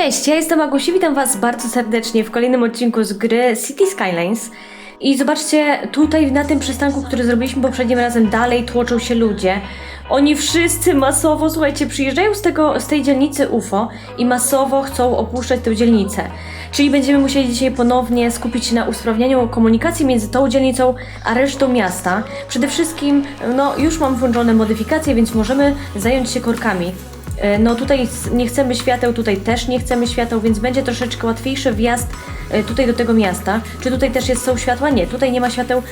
Cześć, ja jestem Agusi, witam Was bardzo serdecznie w kolejnym odcinku z gry City Skylines. I zobaczcie, tutaj na tym przystanku, który zrobiliśmy poprzednim razem, dalej tłoczą się ludzie. Oni wszyscy masowo, słuchajcie, przyjeżdżają z, tego, z tej dzielnicy UFO i masowo chcą opuszczać tę dzielnicę. Czyli będziemy musieli dzisiaj ponownie skupić się na usprawnianiu komunikacji między tą dzielnicą a resztą miasta. Przede wszystkim, no już mam włączone modyfikacje, więc możemy zająć się korkami. E, No tutaj nie chcemy świateł, tutaj też nie chcemy świateł, więc będzie troszeczkę łatwiejszy wjazd e, tutaj do tego miasta. Czy tutaj też jest, są światła? Nie, tutaj nie ma świateł.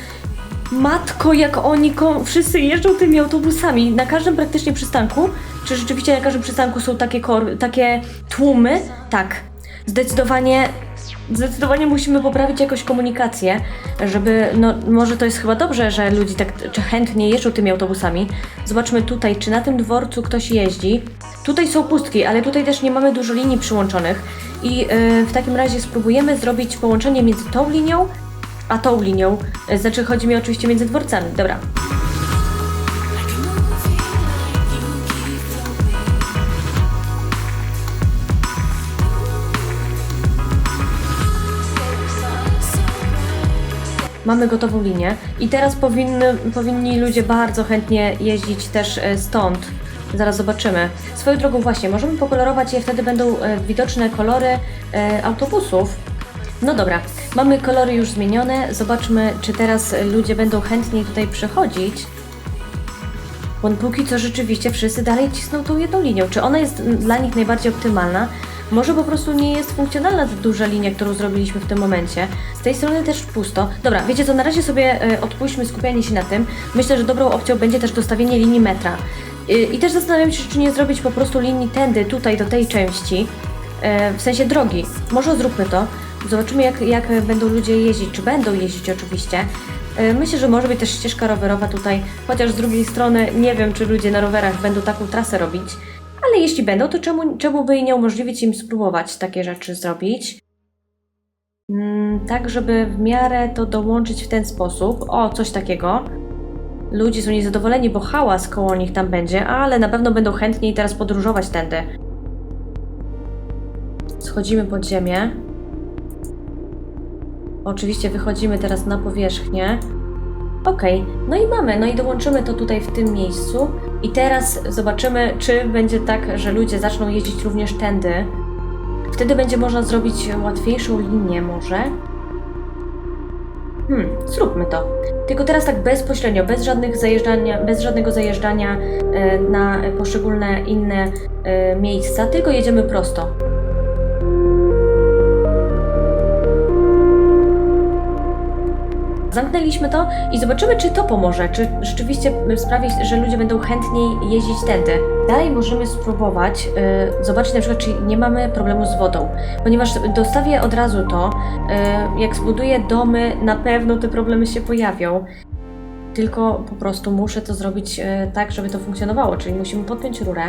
Matko, jak oni wszyscy jeżdżą tymi autobusami. Na każdym praktycznie przystanku, czy rzeczywiście na każdym przystanku są takie, takie tłumy? Tak. Zdecydowanie, zdecydowanie musimy poprawić jakoś komunikację, żeby, no może to jest chyba dobrze, że ludzie tak czy chętnie jeżdżą tymi autobusami. Zobaczmy tutaj, czy na tym dworcu ktoś jeździ. Tutaj są pustki, ale tutaj też nie mamy dużo linii przyłączonych i yy, w takim razie spróbujemy zrobić połączenie między tą linią a tą linią. Yy, Znaczy chodzi mi oczywiście między dworcami. Dobra. Mamy gotową linię i teraz powinny, powinni ludzie bardzo chętnie jeździć też e, stąd. Zaraz zobaczymy. Swoją drogą właśnie, możemy pokolorować je, wtedy będą e, widoczne kolory e, autobusów. No dobra, mamy kolory już zmienione. Zobaczmy, czy teraz ludzie będą chętniej tutaj przechodzić. Bo póki co rzeczywiście wszyscy dalej cisną tą jedną linią. Czy ona jest dla nich najbardziej optymalna? Może po prostu nie jest funkcjonalna ta duża linia, którą zrobiliśmy w tym momencie. Z tej strony też pusto. Dobra, wiecie co, na razie sobie e, odpuśćmy skupianie się na tym. Myślę, że dobrą opcją będzie też dostawienie linii metra. Y, I też zastanawiam się, czy nie zrobić po prostu linii tędy, tutaj, do tej części. E, w sensie drogi. Może zróbmy to. Zobaczymy, jak, jak będą ludzie jeździć, czy będą jeździć oczywiście. E, Myślę, że może być też ścieżka rowerowa tutaj, chociaż z drugiej strony nie wiem, czy ludzie na rowerach będą taką trasę robić. Ale jeśli będą, to czemu, czemu by nie umożliwić im spróbować takie rzeczy zrobić? Mm, tak, żeby w miarę to dołączyć w ten sposób. O, coś takiego. Ludzie są niezadowoleni, bo hałas koło nich tam będzie, ale na pewno będą chętniej teraz podróżować tędy. Schodzimy pod ziemię. Oczywiście wychodzimy teraz na powierzchnię. Okej, no i mamy, no i dołączymy to tutaj w tym miejscu. I teraz zobaczymy, czy będzie tak, że ludzie zaczną jeździć również tędy. Wtedy będzie można zrobić łatwiejszą linię może. Hmm, zróbmy to. Tylko teraz tak bezpośrednio, bez żadnych zajeżdżania, bez żadnego zajeżdżania e, na poszczególne inne e, miejsca, tylko jedziemy prosto. Zamknęliśmy to i zobaczymy, czy to pomoże, czy rzeczywiście sprawi, że ludzie będą chętniej jeździć tędy. Dalej możemy spróbować y, zobaczyć na przykład, czy nie mamy problemu z wodą, ponieważ dostawię od razu to, y, jak zbuduję domy, na pewno te problemy się pojawią. Tylko po prostu muszę to zrobić y, tak, żeby to funkcjonowało, czyli musimy podpiąć rurę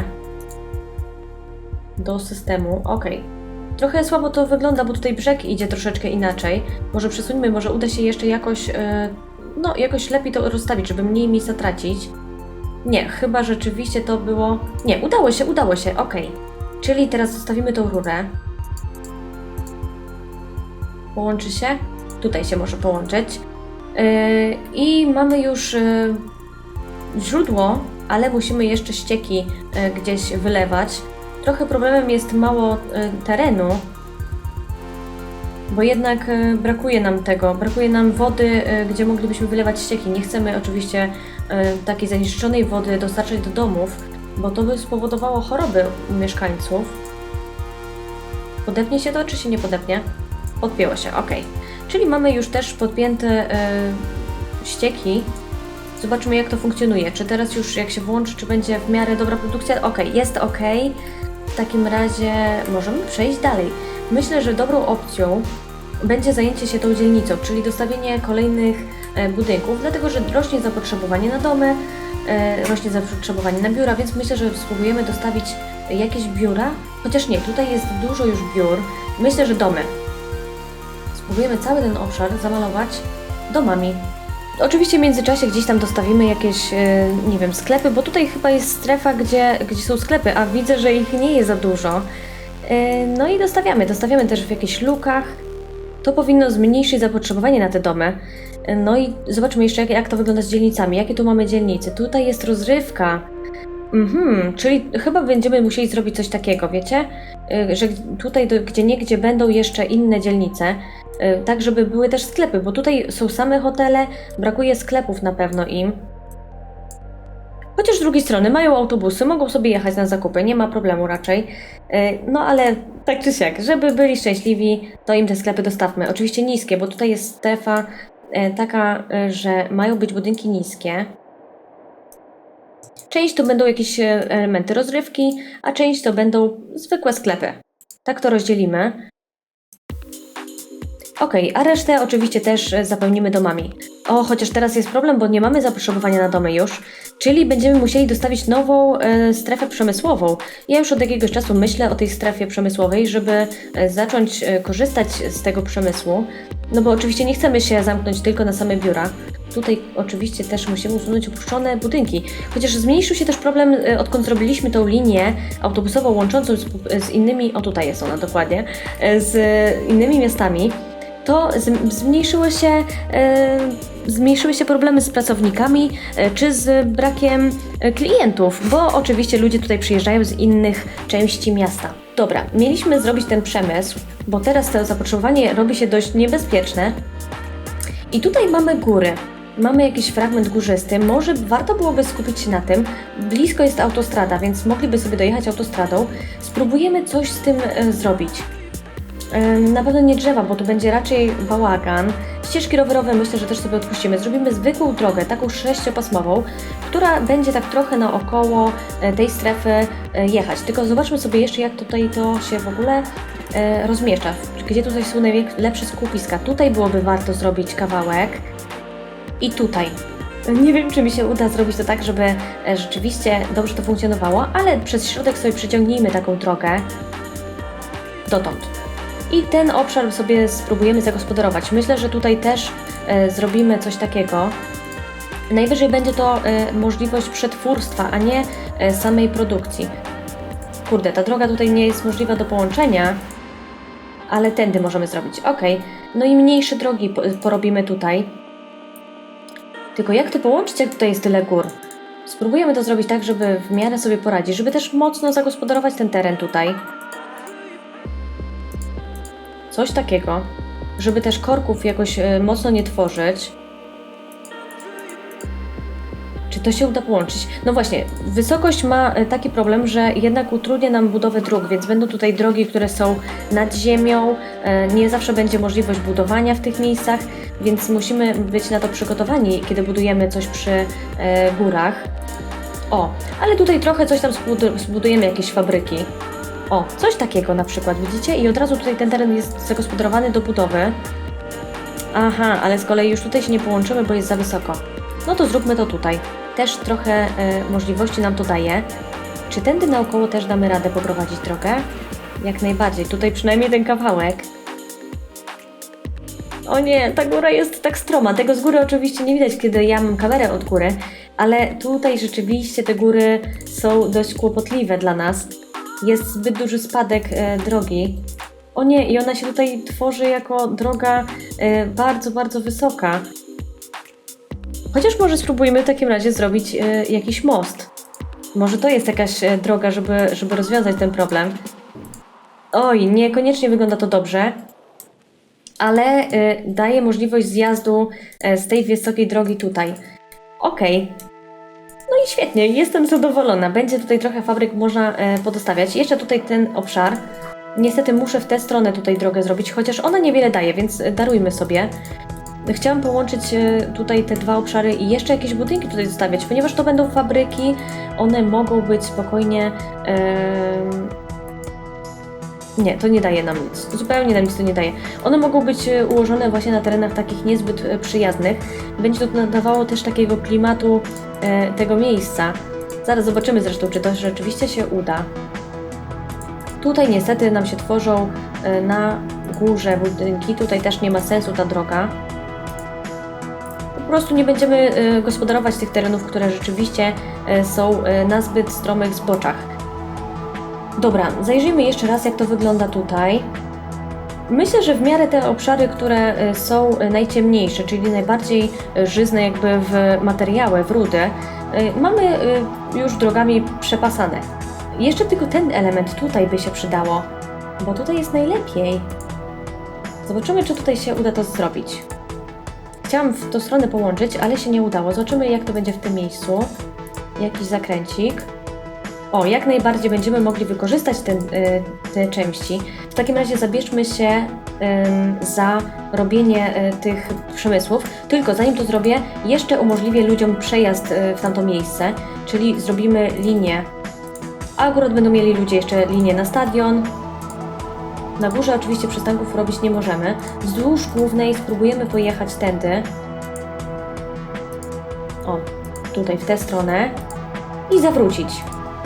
do systemu. Ok. Trochę słabo to wygląda, bo tutaj brzeg idzie troszeczkę inaczej. Może przesuńmy, może uda się jeszcze jakoś, e, no jakoś lepiej to rozstawić, żeby mniej miejsca tracić. Nie, chyba rzeczywiście to było... Nie, udało się, udało się, ok. Czyli teraz zostawimy tą rurę. Połączy się? Tutaj się może połączyć. Yy, I mamy już yy, źródło, ale musimy jeszcze ścieki yy, gdzieś wylewać. Trochę problemem jest mało e, terenu, bo jednak e, brakuje nam tego, brakuje nam wody, e, gdzie moglibyśmy wylewać ścieki. Nie chcemy oczywiście takiej zanieczyszczonej wody dostarczać do domów, bo to by spowodowało choroby u mieszkańców. Podepnie się to, czy się nie podepnie? Podpięło się, ok. Czyli mamy już też podpięte ścieki. Zobaczmy, jak to funkcjonuje. Czy teraz już, jak się włączy, czy będzie w miarę dobra produkcja? Ok, jest ok. Takim razie możemy przejść dalej. Myślę, że dobrą opcją będzie zajęcie się tą dzielnicą, czyli dostawienie kolejnych e, budynków, dlatego że rośnie zapotrzebowanie na domy, e, rośnie zapotrzebowanie na biura, więc myślę, że spróbujemy dostawić jakieś biura, chociaż nie, tutaj jest dużo już biur. Myślę, że domy. Spróbujemy cały ten obszar zamalować domami. Oczywiście w międzyczasie gdzieś tam dostawimy jakieś, e, nie wiem, sklepy, bo tutaj chyba jest strefa, gdzie, gdzie są sklepy, a widzę, że ich nie jest za dużo. E, No i dostawiamy, dostawiamy też w jakichś lukach. To powinno zmniejszyć zapotrzebowanie na te domy. E, No i zobaczmy jeszcze, jak, jak to wygląda z dzielnicami. Jakie tu mamy dzielnice? Tutaj jest rozrywka. Mhm, czyli chyba będziemy musieli zrobić coś takiego, wiecie? Że tutaj, gdzie niegdzie będą jeszcze inne dzielnice, tak żeby były też sklepy, bo tutaj są same hotele, brakuje sklepów na pewno im. Chociaż z drugiej strony mają autobusy, mogą sobie jechać na zakupy, nie ma problemu raczej. Y, No ale tak czy siak, żeby byli szczęśliwi, to im te sklepy dostawmy. Oczywiście niskie, bo tutaj jest strefa y, taka, y, że mają być budynki niskie. Część to będą jakieś elementy rozrywki, a część to będą zwykłe sklepy. Tak to rozdzielimy. Ok, a resztę oczywiście też e, zapełnimy domami. O, chociaż teraz jest problem, bo nie mamy zapotrzebowania na domy już, czyli będziemy musieli dostawić nową e, strefę przemysłową. Ja już od jakiegoś czasu myślę o tej strefie przemysłowej, żeby e, zacząć e, korzystać z tego przemysłu. No bo oczywiście nie chcemy się zamknąć tylko na same biura. Tutaj oczywiście też musimy usunąć opuszczone budynki. Chociaż zmniejszył się też problem, e, odkąd zrobiliśmy tą linię autobusową łączącą z, z innymi, o tutaj jest ona dokładnie, e, z innymi miastami, to zmniejszyły się, e, zmniejszyły się problemy z pracownikami e, czy z brakiem e, klientów, bo oczywiście ludzie tutaj przyjeżdżają z innych części miasta. Dobra, mieliśmy zrobić ten przemysł, bo teraz to zapotrzebowanie robi się dość niebezpieczne. I tutaj mamy góry. Mamy jakiś fragment górzysty. Może warto byłoby skupić się na tym. Blisko jest autostrada, więc mogliby sobie dojechać autostradą. Spróbujemy coś z tym zrobić. Na pewno nie drzewa, bo to będzie raczej bałagan. Ścieżki rowerowe myślę, że też sobie odpuścimy. Zrobimy zwykłą drogę, taką sześciopasmową, która będzie tak trochę naokoło e, tej strefy e, jechać. Tylko zobaczmy sobie jeszcze, jak tutaj to się w ogóle e, rozmieszcza. Gdzie tutaj są najlepsze skupiska. Tutaj byłoby warto zrobić kawałek. I tutaj. Nie wiem, czy mi się uda zrobić to tak, żeby rzeczywiście dobrze to funkcjonowało, ale przez środek sobie przyciągnijmy taką drogę dotąd. I ten obszar sobie spróbujemy zagospodarować. Myślę, że tutaj też e, zrobimy coś takiego. Najwyżej będzie to e, możliwość przetwórstwa, a nie e, samej produkcji. Kurde, ta droga tutaj nie jest możliwa do połączenia, ale tędy możemy zrobić. Ok, no i mniejsze drogi po- porobimy tutaj. Tylko jak to połączyć, jak tutaj jest tyle gór? Spróbujemy to zrobić tak, żeby w miarę sobie poradzić, żeby też mocno zagospodarować ten teren tutaj. Coś takiego, żeby też korków jakoś e, mocno nie tworzyć. Czy to się uda połączyć? No właśnie, wysokość ma e, taki problem, że jednak utrudnia nam budowę dróg, więc będą tutaj drogi, które są nad ziemią. e, Nie zawsze będzie możliwość budowania w tych miejscach, więc musimy być na to przygotowani, kiedy budujemy coś przy górach. O, ale tutaj trochę coś tam zbudu- zbudujemy, jakieś fabryki. O, coś takiego na przykład, widzicie? I od razu tutaj ten teren jest zagospodarowany do budowy. Aha, ale z kolei już tutaj się nie połączymy, bo jest za wysoko. No to zróbmy to tutaj. Też trochę e, możliwości nam to daje. Czy tędy naokoło też damy radę poprowadzić drogę? Jak najbardziej. Tutaj przynajmniej ten kawałek. O nie, ta góra jest tak stroma. Tego z góry oczywiście nie widać, kiedy ja mam kamerę od góry, ale tutaj rzeczywiście te góry są dość kłopotliwe dla nas. Jest zbyt duży spadek e, drogi. O nie, i ona się tutaj tworzy jako droga e, bardzo, bardzo wysoka. Chociaż może spróbujmy w takim razie zrobić e, jakiś most. Może to jest jakaś droga, żeby, żeby rozwiązać ten problem. Oj, niekoniecznie wygląda to dobrze, ale daje możliwość zjazdu z tej wysokiej drogi tutaj. Okej. No i świetnie, jestem zadowolona. Będzie tutaj trochę fabryk można e, podostawiać. Jeszcze tutaj ten obszar. Niestety muszę w tę stronę tutaj drogę zrobić, chociaż ona niewiele daje, więc e, darujmy sobie. Chciałam połączyć e, tutaj te dwa obszary i jeszcze jakieś budynki tutaj zostawiać, ponieważ to będą fabryki, one mogą być spokojnie. Nie, to nie daje nam nic. Zupełnie nam nic to nie daje. One mogą być e, ułożone właśnie na terenach takich niezbyt e, przyjaznych. Będzie to nadawało też takiego klimatu e, tego miejsca. Zaraz zobaczymy zresztą, czy to rzeczywiście się uda. Tutaj niestety nam się tworzą e, na górze budynki. Tutaj też nie ma sensu ta droga. Po prostu nie będziemy e, gospodarować tych terenów, które rzeczywiście są na zbyt stromych zboczach. Dobra, zajrzyjmy jeszcze raz, jak to wygląda tutaj. Myślę, że w miarę te obszary, które e, są e, najciemniejsze, czyli najbardziej e, żyzne jakby w materiały, w rudy, e, mamy już drogami przepasane. Jeszcze tylko ten element tutaj by się przydało, bo tutaj jest najlepiej. Zobaczymy, czy tutaj się uda to zrobić. Chciałam w tą stronę połączyć, ale się nie udało. Zobaczymy, jak to będzie w tym miejscu. Jakiś zakręcik. O, jak najbardziej będziemy mogli wykorzystać y, te części. W takim razie zabierzmy się za robienie y, tych przemysłów. Tylko zanim to zrobię, jeszcze umożliwię ludziom przejazd y, w tamto miejsce, czyli zrobimy linię. Akurat będą mieli ludzie jeszcze linię na stadion. Na górze oczywiście przystanków robić nie możemy. Wzdłuż głównej spróbujemy pojechać tędy. O, tutaj w tę stronę. I zawrócić.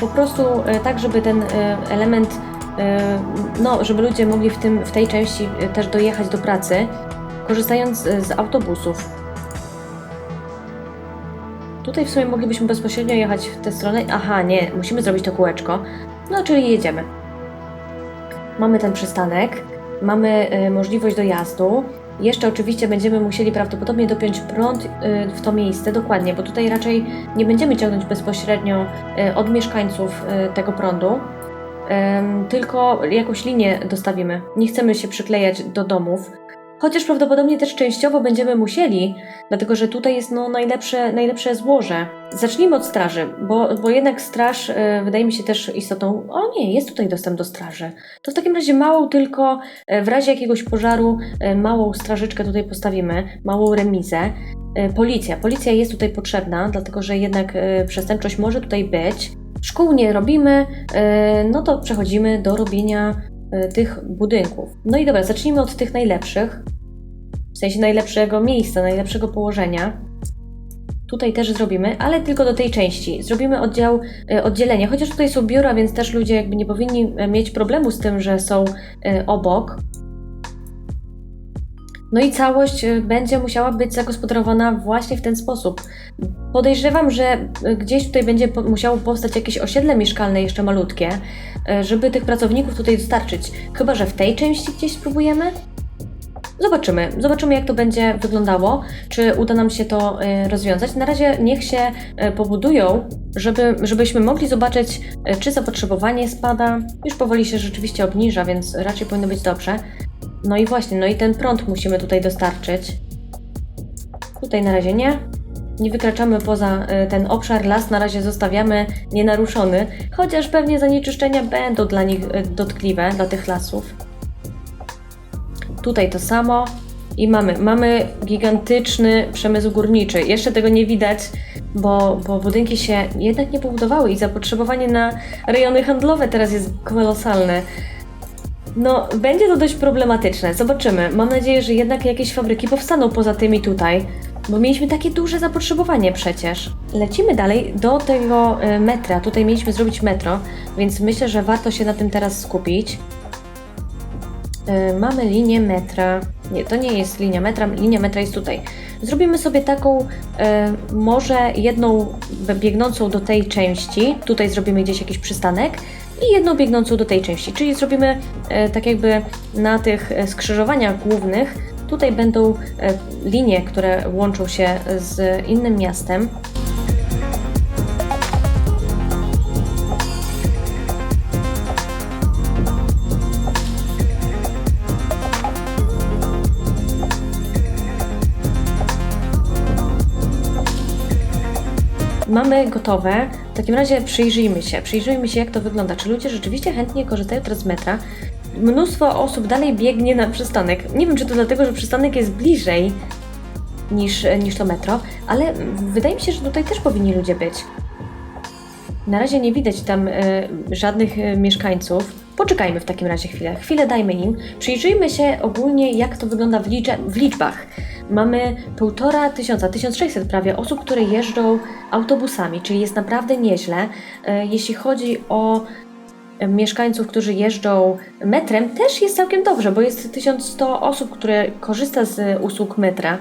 Po prostu e, tak, żeby ten e, element, e, no, żeby ludzie mogli w, tym, w tej części też dojechać do pracy, korzystając z autobusów. Tutaj w sumie moglibyśmy bezpośrednio jechać w tę stronę. Aha, nie, musimy zrobić to kółeczko. No, czyli jedziemy. Mamy ten przystanek, mamy możliwość dojazdu. Jeszcze oczywiście będziemy musieli prawdopodobnie dopiąć prąd e, w to miejsce dokładnie, bo tutaj raczej nie będziemy ciągnąć bezpośrednio e, od mieszkańców e, tego prądu, tylko jakąś linię dostawimy. Nie chcemy się przyklejać do domów. Chociaż prawdopodobnie też częściowo będziemy musieli, dlatego że tutaj jest no, najlepsze, najlepsze złoże. Zacznijmy od straży, bo, bo jednak straż e, wydaje mi się też istotą. O nie, jest tutaj dostęp do straży. To w takim razie małą tylko, e, w razie jakiegoś pożaru, e, małą strażyczkę tutaj postawimy, małą remizę. E, Policja. Policja jest tutaj potrzebna, dlatego że jednak e, przestępczość może tutaj być. Szkół nie robimy, e, no to przechodzimy do robienia tych budynków. No i dobra, zacznijmy od tych najlepszych. W sensie najlepszego miejsca, najlepszego położenia. Tutaj też zrobimy, ale tylko do tej części. Zrobimy oddział, e, oddzielenie, chociaż tutaj są biura, więc też ludzie jakby nie powinni e, mieć problemu z tym, że są e, obok. No i całość e, będzie musiała być zagospodarowana właśnie w ten sposób. Podejrzewam, że gdzieś tutaj będzie musiało powstać jakieś osiedle mieszkalne jeszcze malutkie, e, żeby tych pracowników tutaj dostarczyć. Chyba, że w tej części gdzieś spróbujemy? Zobaczymy. Zobaczymy, jak to będzie wyglądało, czy uda nam się to e, rozwiązać. Na razie niech się e, pobudują, żeby, żebyśmy mogli zobaczyć, czy zapotrzebowanie spada. Już powoli się rzeczywiście obniża, więc raczej powinno być dobrze. No i właśnie, no i ten prąd musimy tutaj dostarczyć. Tutaj na razie nie. Nie wykraczamy poza e, ten obszar, las na razie zostawiamy nienaruszony, chociaż pewnie zanieczyszczenia będą dla nich e, dotkliwe, dla tych lasów. Tutaj to samo. I mamy, mamy gigantyczny przemysł górniczy. Jeszcze tego nie widać, bo, bo budynki się jednak nie pobudowały i zapotrzebowanie na rejony handlowe teraz jest kolosalne. No, będzie to dość problematyczne. Zobaczymy. Mam nadzieję, że jednak jakieś fabryki powstaną poza tymi tutaj, bo mieliśmy takie duże zapotrzebowanie przecież. Lecimy dalej do tego y, metra. Tutaj mieliśmy zrobić metro, więc myślę, że warto się na tym teraz skupić. Y, Mamy linię metra. Nie, to nie jest linia metra, linia metra jest tutaj. Zrobimy sobie taką, y, może jedną biegnącą do tej części. Tutaj zrobimy gdzieś jakiś przystanek i jedną biegnącą do tej części. Czyli zrobimy e, tak jakby na tych e, skrzyżowaniach głównych. Tutaj będą e, linie, które łączą się z innym miastem. Mamy gotowe. W takim razie przyjrzyjmy się. Przyjrzyjmy się, jak to wygląda. Czy ludzie rzeczywiście chętnie korzystają teraz z metra? Mnóstwo osób dalej biegnie na przystanek. Nie wiem, czy to dlatego, że przystanek jest bliżej niż, niż to metro, ale wydaje mi się, że tutaj też powinni ludzie być. Na razie nie widać tam e, żadnych e, mieszkańców. Poczekajmy w takim razie chwilę. Chwilę dajmy im. Przyjrzyjmy się ogólnie, jak to wygląda w, licze, w liczbach. Mamy półtora tysiąca, 1600 prawie osób, które jeżdżą autobusami, czyli jest naprawdę nieźle. E, Jeśli chodzi o mieszkańców, którzy jeżdżą metrem, też jest całkiem dobrze, bo jest 1100 osób, które korzysta z usług metra.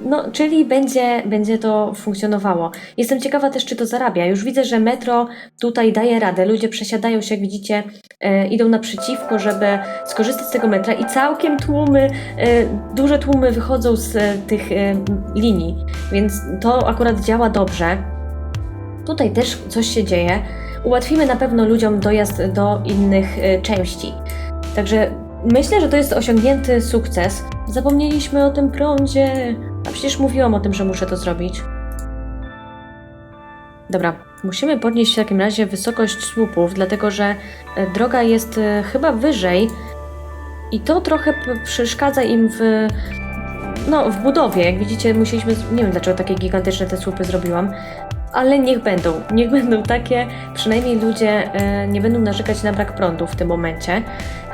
No, czyli będzie, będzie to funkcjonowało. Jestem ciekawa też, czy to zarabia. Już widzę, że metro tutaj daje radę. Ludzie przesiadają się, jak widzicie, e, idą naprzeciwko, żeby skorzystać z tego metra i całkiem tłumy, e, duże tłumy wychodzą z e, tych e, linii, więc to akurat działa dobrze. Tutaj też coś się dzieje. Ułatwimy na pewno ludziom dojazd do innych e, części. Także myślę, że to jest osiągnięty sukces. Zapomnieliśmy o tym prądzie. A przecież mówiłam o tym, że muszę to zrobić. Dobra, musimy podnieść w takim razie wysokość słupów, dlatego że e, droga jest e, chyba wyżej i to trochę przeszkadza im w, no, w budowie. Jak widzicie, musieliśmy. Nie wiem dlaczego takie gigantyczne te słupy zrobiłam, ale niech będą. Niech będą takie. Przynajmniej ludzie e, nie będą narzekać na brak prądu w tym momencie.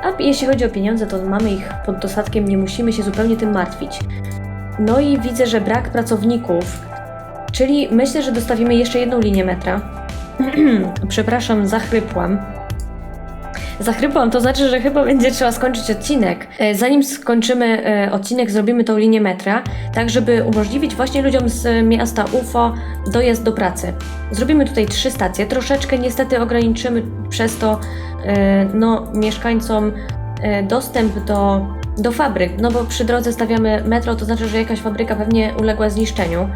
A jeśli chodzi o pieniądze, to mamy ich pod dostatkiem, nie musimy się zupełnie tym martwić. No i widzę, że brak pracowników, czyli myślę, że dostawimy jeszcze jedną linię metra. Przepraszam, zachrypłam. Zachrypłam, to znaczy, że chyba będzie trzeba skończyć odcinek. E, Zanim skończymy e, odcinek, zrobimy tą linię metra, tak żeby umożliwić właśnie ludziom z miasta UFO dojazd do pracy. Zrobimy tutaj trzy stacje. Troszeczkę niestety ograniczymy przez to e, no, mieszkańcom e, dostęp do, do fabryk, no bo przy drodze stawiamy metro, to znaczy, że jakaś fabryka pewnie uległa zniszczeniu.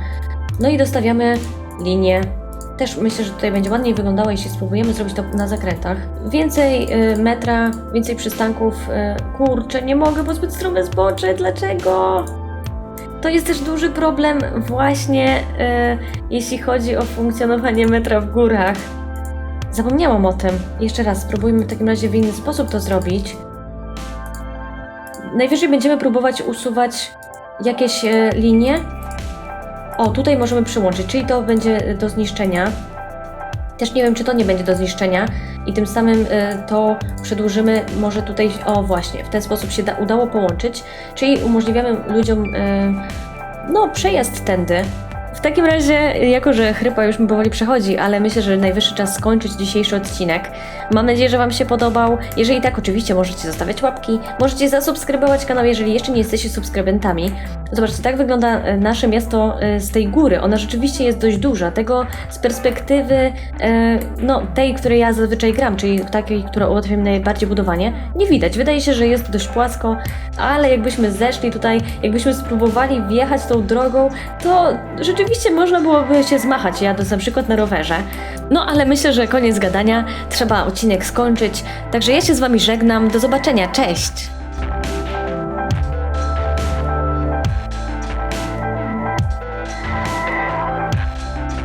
No i dostawiamy linię też myślę, że tutaj będzie ładniej wyglądało, jeśli spróbujemy zrobić to na zakrętach. Więcej y, metra, więcej przystanków. Y, kurczę, nie mogę, bo zbyt strome zbocze. Dlaczego? To jest też duży problem właśnie, y, jeśli chodzi o funkcjonowanie metra w górach. Zapomniałam o tym. Jeszcze raz, spróbujmy w takim razie w inny sposób to zrobić. Najwyżej będziemy próbować usuwać jakieś y, linie, o, tutaj możemy przyłączyć, czyli to będzie do zniszczenia. Też nie wiem, czy to nie będzie do zniszczenia i tym samym y, to przedłużymy, może tutaj, o właśnie, w ten sposób się da, udało połączyć, czyli umożliwiamy ludziom y, no, przejazd tędy. W takim razie, jako że chrypa już mi powoli przechodzi, ale myślę, że najwyższy czas skończyć dzisiejszy odcinek. Mam nadzieję, że Wam się podobał. Jeżeli tak, oczywiście możecie zostawiać łapki, możecie zasubskrybować kanał, jeżeli jeszcze nie jesteście subskrybentami. Zobaczcie, tak wygląda e, nasze miasto e, z tej góry. Ona rzeczywiście jest dość duża. Tego z perspektywy e, no, tej, której ja zazwyczaj gram, czyli takiej, która ułatwia mi najbardziej budowanie, nie widać. Wydaje się, że jest dość płasko, ale jakbyśmy zeszli tutaj, jakbyśmy spróbowali wjechać tą drogą, to rzeczywiście można byłoby się zmachać, jadąc na przykład na rowerze. No ale myślę, że koniec gadania, trzeba odcinek skończyć. Także ja się z Wami żegnam. Do zobaczenia, cześć!